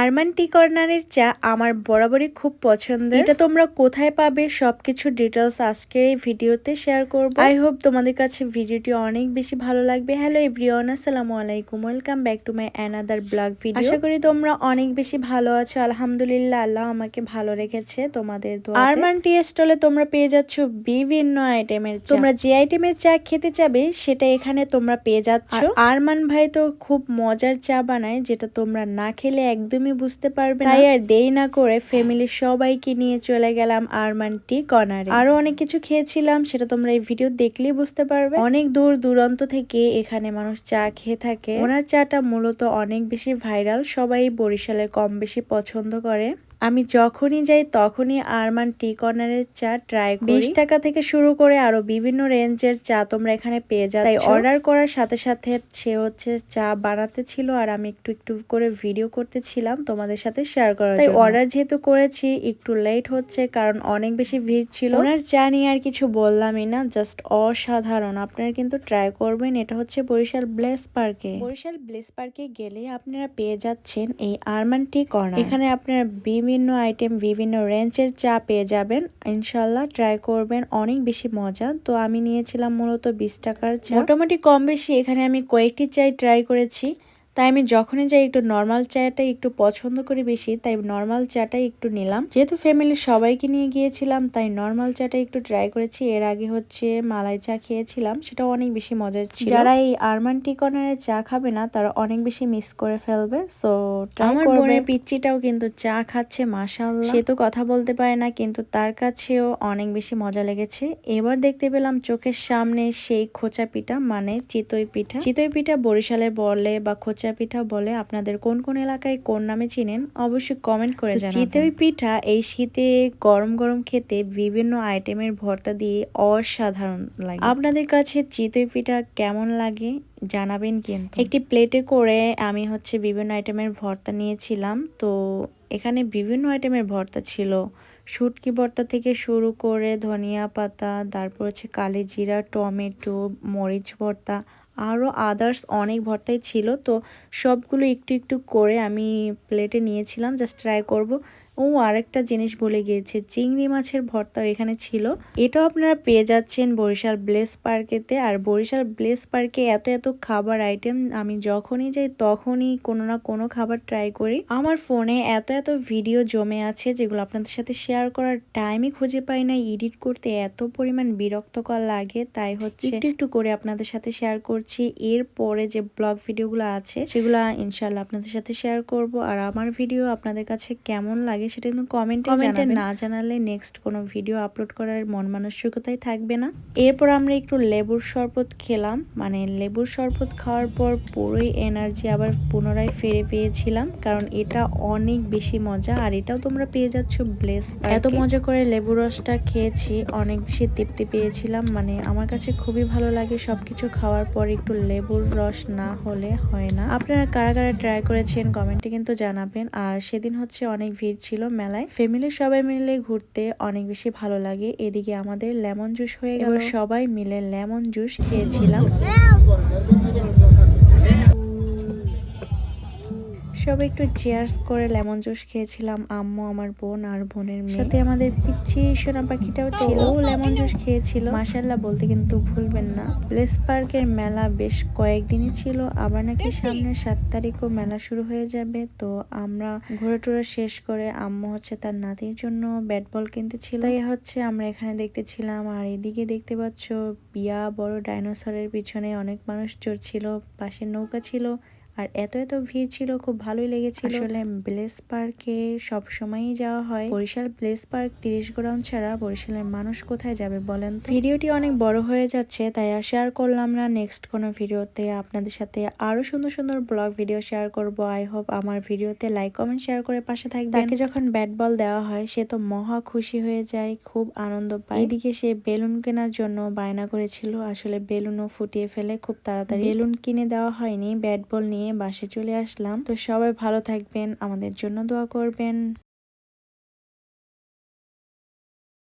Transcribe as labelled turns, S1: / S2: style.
S1: আরমান টি কর্নারের চা আমার বরাবরই খুব পছন্দের। এটা তোমরা কোথায় পাবে? সবকিছু ডিটেলস আজকের এই ভিডিওতে শেয়ার করব। আই হোপ তোমাদের কাছে ভিডিওটি অনেক বেশি ভালো লাগবে। হ্যালো এভরিওয়ান আসসালামু আলাইকুম। Welcome back to my another blog video আশা করি তোমরা অনেক বেশি ভালো আছো। আলহামদুলিল্লাহ আল্লাহ আমাকে ভালো রেখেছে তোমাদের দোয়া আরমান টি স্টলে তোমরা পেয়ে যাচ্ছ বিভিন্ন আইটেমের তোমরা যে আইটেমের চা খেতে চাবে সেটা এখানে তোমরা পেয়ে যাচ্ছ। আরমান ভাই তো খুব মজার চা বানায় যেটা তোমরা না খেলে একদমই বুঝতে পারবে তাই আর দেরি না করে ফ্যামিলির সবাইকে নিয়ে চলে গেলাম আরমান টি কর্নারে। আরও অনেক কিছু খেয়েছিলাম, সেটা তোমরা এই ভিডিও দেখলেই বুঝতে পারবে। অনেক দূর দূরান্ত থেকে এখানে মানুষ চা খেয়ে থাকে। ওনার চাটা মূলত অনেক বেশি ভাইরাল, সবাই বরিশালে কম বেশি পছন্দ করে। আমি যখনই যাই তখনই আরমান টি কর্নারের চা ট্রাই করি। বিশ টাকা থেকে শুরু করে আরও বিভিন্ন রেঞ্জের চা তোমরা এখানে পেয়ে যাও তাই অর্ডার করার সাথে সাথে সে হচ্ছে চা বানাতে ছিল আর আমি একটু একটু করে ভিডিও করতেছিলাম তোমাদের সাথে শেয়ার করার তাই অর্ডার যেহেতু করেছি একটু লেট হচ্ছে কারণ অনেক বেশি ভিড় ছিল। ওনার চা নিয়ে আর কিছু বললামই না জাস্ট অসাধারণ। আপনারা কিন্তু ট্রাই করবেন এটা হচ্ছে বরিশাল ব্লেস পার্কে বরিশাল ব্লেস পার্কে গেলে আপনারা পেয়ে যাচ্ছেন এই আরমান টি কর্নার। এখানে আপনারা বিভিন্ন আইটেম বিভিন্ন রেঞ্জের চা পেয়ে যাবেন। ইনশাল্লাহ ট্রাই করবেন, অনেক বেশি মজা। তো আমি নিয়েছিলাম মূলত বিশ টাকার চা। মোটামুটি কম বেশি এখানে আমি কয়েকটি চাই ট্রাই করেছি। তাই আমি যখনই যাই একটু নর্মাল চাটাই একটু পছন্দ করি বেশি তাই নর্মাল চাটাই একটু নিলাম। যেহেতু ফ্যামিলির সবাইকে নিয়ে গিয়েছিলাম তাই নর্মাল চাটা একটু ট্রাই করেছি। এর আগে হচ্ছে মালাই চা খেয়েছিলাম সেটা অনেক বেশি মজার ছিল। যারা এই আরমান টি চা খাবে না তারা অনেক বেশি মিস করে ফেলবে। সো আমার বোনের পিচ্চিটাও কিন্তু চা খাচ্ছে মাশাআল্লাহ। সে তো কথা বলতে পারে না কিন্তু তার কাছেও অনেক বেশি মজা লেগেছে। এবার দেখতে পেলাম চোখের সামনে সেই খোঁচা পিঠা মানে চিতই পিঠা। চিতই পিঠা বরিশালে বলে বা খোঁচা চিচা পিঠা বলে আপনাদের কোন কোন এলাকায় কোন নামে চিনেন অবশ্যই কমেন্ট করে জানাবেন। চিতই পিঠা এই শীতে গরম গরম খেতে বিভিন্ন আইটেমের ভর্তা দিয়ে অসাধারণ লাগে। আপনাদের কাছে চিতই পিঠা কেমন লাগে জানাবেন কিন্তু। একটি প্লেটে করে আমি হচ্ছে বিভিন্ন আইটেমের ভর্তা নিয়েছিলাম তো এখানে বিভিন্ন আইটেমের ভর্তা ছিল। শুটকি ভর্তা থেকে শুরু করে ধনিয়া পাতা তারপর হচ্ছে কালি জিরা টমেটো মরিচ ভর্তা আরও আদার্স অনেক ভর্তাই ছিল, তো সবগুলো একটু একটু করে আমি প্লেটে নিয়েছিলাম জাস্ট ট্রাই করব। ও আরেকটা জিনিস বলে গিয়েছে, চিংড়ি মাছের ভর্তা এখানে ছিল। এটাও আপনারা পেয়ে যাচ্ছেন বরিশাল ব্লেস পার্কেতে। আর বরিশাল ব্লেস পার্কে এত এত খাবার আইটেম আমি যখনই যাই তখনই কোনো না কোনো খাবার ট্রাই করি। আমার ফোনে এত এত ভিডিও জমে আছে যেগুলো আপনাদের সাথে শেয়ার করার টাইমই খুঁজে পাই না। এডিট করতে এত পরিমাণ বিরক্তকর লাগে, তাই হচ্ছে একটু একটু করে আপনাদের সাথে শেয়ার করছি। এরপরে যে ব্লগ ভিডিওগুলো আছে সেগুলো ইনশাল্লাহ আপনাদের সাথে শেয়ার করব। আর আমার ভিডিও আপনাদের কাছে কেমন লাগে লাগে সেটা কিন্তু কমেন্টে কমেন্টে না জানালে নেক্সট কোনো ভিডিও আপলোড করার মন মানসিকতাই থাকবে না। এরপর আমরা একটু লেবুর শরবত খেলাম। মানে লেবুর শরবত খাওয়ার পর পুরোই এনার্জি আবার পুনরায় ফিরে পেয়েছিলাম। কারণ এটা অনেক বেশি মজা আর এটাও তোমরা পেয়ে যাচ্ছ ব্লেস এত মজা করে লেবু রসটা খেয়েছি অনেক বেশি তৃপ্তি পেয়েছিলাম। মানে আমার কাছে খুবই ভালো লাগে সবকিছু খাওয়ার পর একটু লেবুর রস না হলে হয় না। আপনারা কারা কারা ট্রাই করেছেন কমেন্টে কিন্তু জানাবেন। আর সেদিন হচ্ছে অনেক ভিড় ছিল। ছিল মেলায়। ফ্যামিলি সবাই মিলে ঘুরতে অনেক বেশি ভালো লাগে। এদিকে আমাদের লেমন জুস হয়ে গেল। সবাই মিলে লেমন জুস খেয়েছিলাম। সব একটু চেয়ার্স করে লেমন জুস খেয়েছিলাম আম্মু আমার বোন আর বোনের মেয়ে। সাথে আমাদের পিচ্ছি সোনা পাখিটাও ছিল। লেমন জুস খেয়েছিল। মাসাল্লাহ বলতে কিন্তু ভুলবেন না। প্লেস পার্কের মেলা বেশ কয়েকদিনই ছিল। আবার নাকি সামনে সাত তারিখও মেলা শুরু হয়ে যাবে। তো আমরা ঘুরে টুরে শেষ করে আম্মু হচ্ছে তার নাতির জন্য ব্যাট বল কিনতে ছিল। এই হচ্ছে আমরা এখানে দেখতেছিলাম। আর এদিকে দেখতে পাচ্ছ বিয়া বড় ডাইনোসরের পিছনে অনেক মানুষ চড়ছিল। পাশের নৌকা ছিল। আর এত এত ভিড় ছিল খুব ভালোই লেগেছিল। আসলে ব্লেস পার্কে সব সময়ই যাওয়া হয়। বরিশাল ব্লেস পার্ক তিরিশ গ্রাউন্ড ছাড়া বরিশালের মানুষ কোথায় যাবে বলেন ভিডিওটি অনেক বড় হয়ে যাচ্ছে তাই আর শেয়ার করলাম না। নেক্সট কোনো ভিডিওতে আপনাদের সাথে আরও সুন্দর সুন্দর ব্লগ ভিডিও শেয়ার করব। আই হোপ আমার ভিডিওতে লাইক কমেন্ট শেয়ার করে পাশে থাকবে তাকে যখন ব্যাট বল দেওয়া হয় সে তো মহা খুশি হয়ে যায় খুব আনন্দ পায়। এদিকে সে বেলুন কেনার জন্য বায়না করেছিল। আসলে বেলুনও ফুটিয়ে ফেলে খুব তাড়াতাড়ি। বেলুন কিনে দেওয়া হয়নি ব্যাট বল নিয়ে নিয়ে বাসে চলে আসলাম। তো সবাই ভালো থাকবেন আমাদের জন্য দোয়া করবেন।